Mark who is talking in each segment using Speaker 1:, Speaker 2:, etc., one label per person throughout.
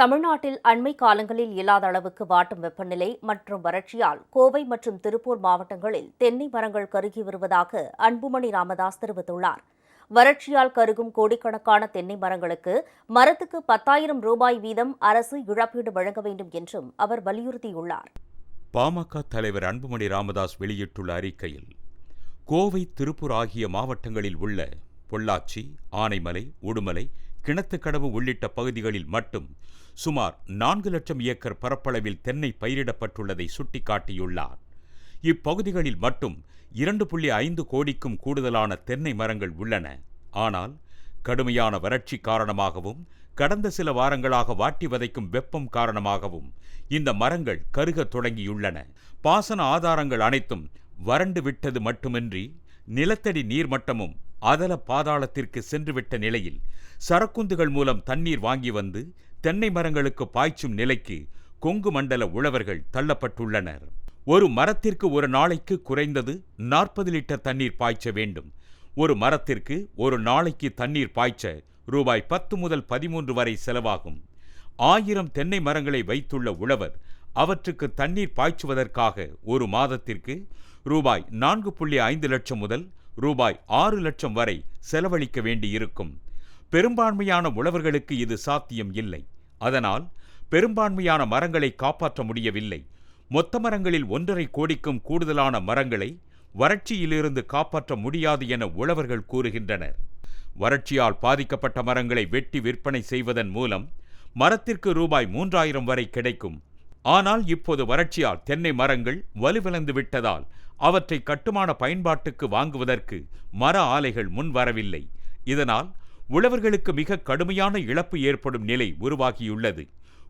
Speaker 1: தமிழ்நாட்டில் அண்மை காலங்களில் இல்லாத அளவுக்கு வாட்டும் வெப்பநிலை மற்றும் வறட்சியால் கோவை மற்றும் திருப்பூர் மாவட்டங்களில் தென்னை மரங்கள் கருகி வருவதாக அன்புமணி ராமதாஸ் தெரிவித்துள்ளார். வறட்சியால் கருகும் கோடிக்கணக்கான தென்னை மரங்களுக்கு மரத்துக்கு பத்தாயிரம் ரூபாய் வீதம் அரசு இழப்பீடு வழங்க வேண்டும் என்றும் அவர் வலியுறுத்தியுள்ளார்.
Speaker 2: பாமக தலைவர் அன்புமணி ராமதாஸ் வெளியிட்டுள்ள அறிக்கையில் கோவை திருப்பூர் ஆகிய மாவட்டங்களில் உள்ள பொள்ளாச்சி ஆனைமலை உடுமலை கிணத்துக்கடவு உள்ளிட்ட பகுதிகளில் மட்டும் சுமார் நான்கு லட்சம் ஏக்கர் பரப்பளவில் தென்னை பயிரிடப்பட்டுள்ளதை சுட்டிக்காட்டியுள்ளார். இப்பகுதிகளில் மட்டும் இரண்டு புள்ளி ஐந்து கோடிக்கும் கூடுதலான தென்னை மரங்கள் உள்ளன. ஆனால் கடுமையான வறட்சி காரணமாகவும் கடந்த சில வாரங்களாக வாட்டி வதைக்கும் வெப்பம் காரணமாகவும் இந்த மரங்கள் கருகத் தொடங்கியுள்ளன. பாசன ஆதாரங்கள் அனைத்தும் வறண்டு விட்டது மட்டுமின்றி நிலத்தடி நீர்மட்டமும் அதல பாதாளத்திற்கு சென்றுவிட்ட நிலையில் சரக்குந்துகள் மூலம் தண்ணீர் வாங்கி வந்து தென்னை மரங்களுக்கு பாய்ச்சும் நிலைக்கு கொங்கு மண்டல உழவர்கள் தள்ளப்பட்டுள்ளனர். ஒரு மரத்திற்கு ஒரு நாளைக்கு குறைந்தது நாற்பது லிட்டர் தண்ணீர் பாய்ச்ச வேண்டும். ஒரு மரத்திற்கு ஒரு நாளைக்கு தண்ணீர் பாய்ச்ச ரூபாய் பத்து முதல் பதிமூன்று வரை செலவாகும். ஆயிரம் தென்னை மரங்களை வைத்துள்ள உழவர் அவற்றுக்கு தண்ணீர் பாய்ச்சுவதற்காக ஒரு மாதத்திற்கு ரூபாய் நான்கு புள்ளி ஐந்து லட்சம் முதல் ரூபாய் ஆறு லட்சம் வரை செலவழிக்க வேண்டியிருக்கும். பெரும்பான்மையான உழவர்களுக்கு இது சாத்தியம் இல்லை. அதனால் பெரும்பான்மையான மரங்களை காப்பாற்ற முடியவில்லை. மொத்த மரங்களில் ஒன்றரை கோடிக்கும் கூடுதலான மரங்களை வறட்சியிலிருந்து காப்பாற்ற முடியாது என உழவர்கள் கூறுகின்றனர். வறட்சியால் பாதிக்கப்பட்ட மரங்களை வெட்டி விற்பனை செய்வதன் மூலம் மரத்திற்கு ரூபாய் மூன்றாயிரம் வரை கிடைக்கும். ஆனால் இப்போது வறட்சியால் தென்னை மரங்கள் வலுவிழந்து விட்டதால் அவற்றை கட்டுமான பயன்பாட்டுக்கு வாங்குவதற்கு மர ஆலைகள் முன் வரவில்லை. இதனால் உழவர்களுக்கு மிக கடுமையான இழப்பு ஏற்படும் நிலை உருவாகியுள்ளது.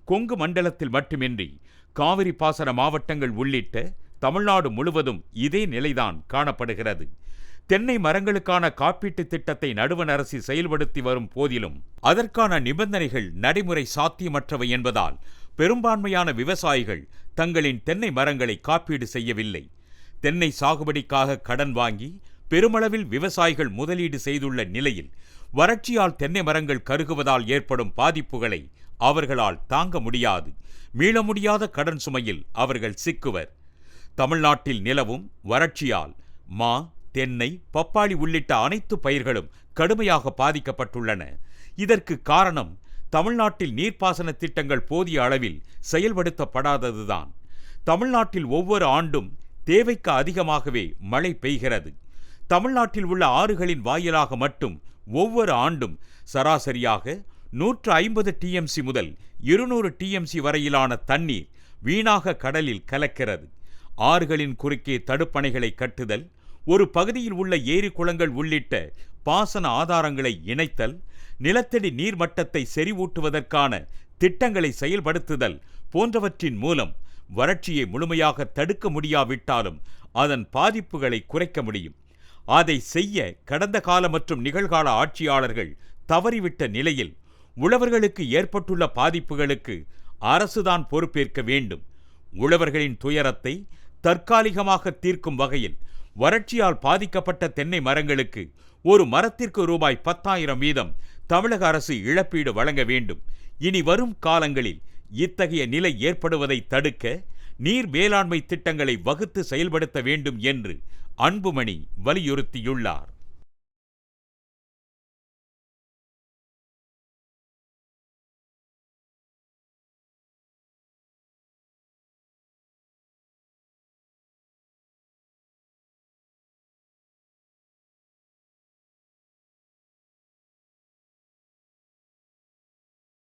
Speaker 2: கொங்கு மண்டலத்தில் மட்டுமின்றி காவிரி பாசன மாவட்டங்கள் உள்ளிட்ட தமிழ்நாடு முழுவதும் இதே நிலைதான் காணப்படுகிறது. தென்னை மரங்களுக்கான காப்பீட்டு திட்டத்தை நடுவண் அரசு செயல்படுத்தி வரும் போதிலும் அதற்கான நிபந்தனைகள் நடைமுறை சாத்தியமற்றவை என்பதால் பெரும்பான்மையான விவசாயிகள் தங்களின் தென்னை மரங்களை காப்பீடு செய்யவில்லை. தென்னை சாகுபடிக்காக கடன் வாங்கி பெருமளவில் விவசாயிகள் முதலீடு செய்துள்ள நிலையில் வறட்சியால் தென்னை மரங்கள் கருகுவதால் ஏற்படும் பாதிப்புகளை அவர்களால் தாங்க முடியாது. மீள முடியாத கடன் சுமையில் அவர்கள் சிக்குவர். தமிழ்நாட்டில் நிலவும் வறட்சியால் மா தென்னை பப்பாளி உள்ளிட்ட அனைத்து பயிர்களும் கடுமையாக பாதிக்கப்பட்டுள்ளன. இதற்கு காரணம் தமிழ்நாட்டில் நீர்ப்பாசன திட்டங்கள் போதிய அளவில் செயல்படுத்தப்படாததுதான். தமிழ்நாட்டில் ஒவ்வொரு ஆண்டும் தேவைக்கு அதிகமாகவே மழை பெய்கிறது. தமிழ்நாட்டில் உள்ள ஆறுகளின் வாயிலாக மட்டும் ஒவ்வொரு ஆண்டும் சராசரியாக நூற்று ஐம்பது டிஎம்சி முதல் இருநூறு டிஎம்சி வரையிலான தண்ணீர் வீணாக கடலில் கலக்கிறது. ஆறுகளின் குறுக்கே தடுப்பணைகளை கட்டுதல் ஒரு பகுதியில் உள்ள ஏரி குளங்கள் உள்ளிட்ட பாசன ஆதாரங்களை இணைத்தல் நிலத்தடி நீர்மட்டத்தை செறிவூட்டுவதற்கான திட்டங்களை செயல்படுத்துதல் போன்றவற்றின் மூலம் வறட்சியை முழுமையாக தடுக்க முடியாவிட்டாலும் அதன் பாதிப்புகளை குறைக்க முடியும். அதை செய்ய கடந்த கால மற்றும் நிகழ்கால ஆட்சியாளர்கள் தவறிவிட்ட நிலையில் உழவர்களுக்கு ஏற்பட்டுள்ள பாதிப்புகளுக்கு அரசுதான் பொறுப்பேற்க வேண்டும். உழவர்களின் துயரத்தை தற்காலிகமாக தீர்க்கும் வகையில் வறட்சியால் பாதிக்கப்பட்ட தென்னை மரங்களுக்கு ஒரு மரத்திற்கு ரூபாய் பத்தாயிரம் வீதம் தமிழக அரசு இழப்பீடு வழங்க வேண்டும். இனி வரும் காலங்களில் இத்தகைய நிலை ஏற்படுவதை தடுக்க நீர் மேலாண்மை திட்டங்களை வகுத்து செயல்படுத்த வேண்டும் என்று அன்புமணி வலியுறுத்தியுள்ளார்.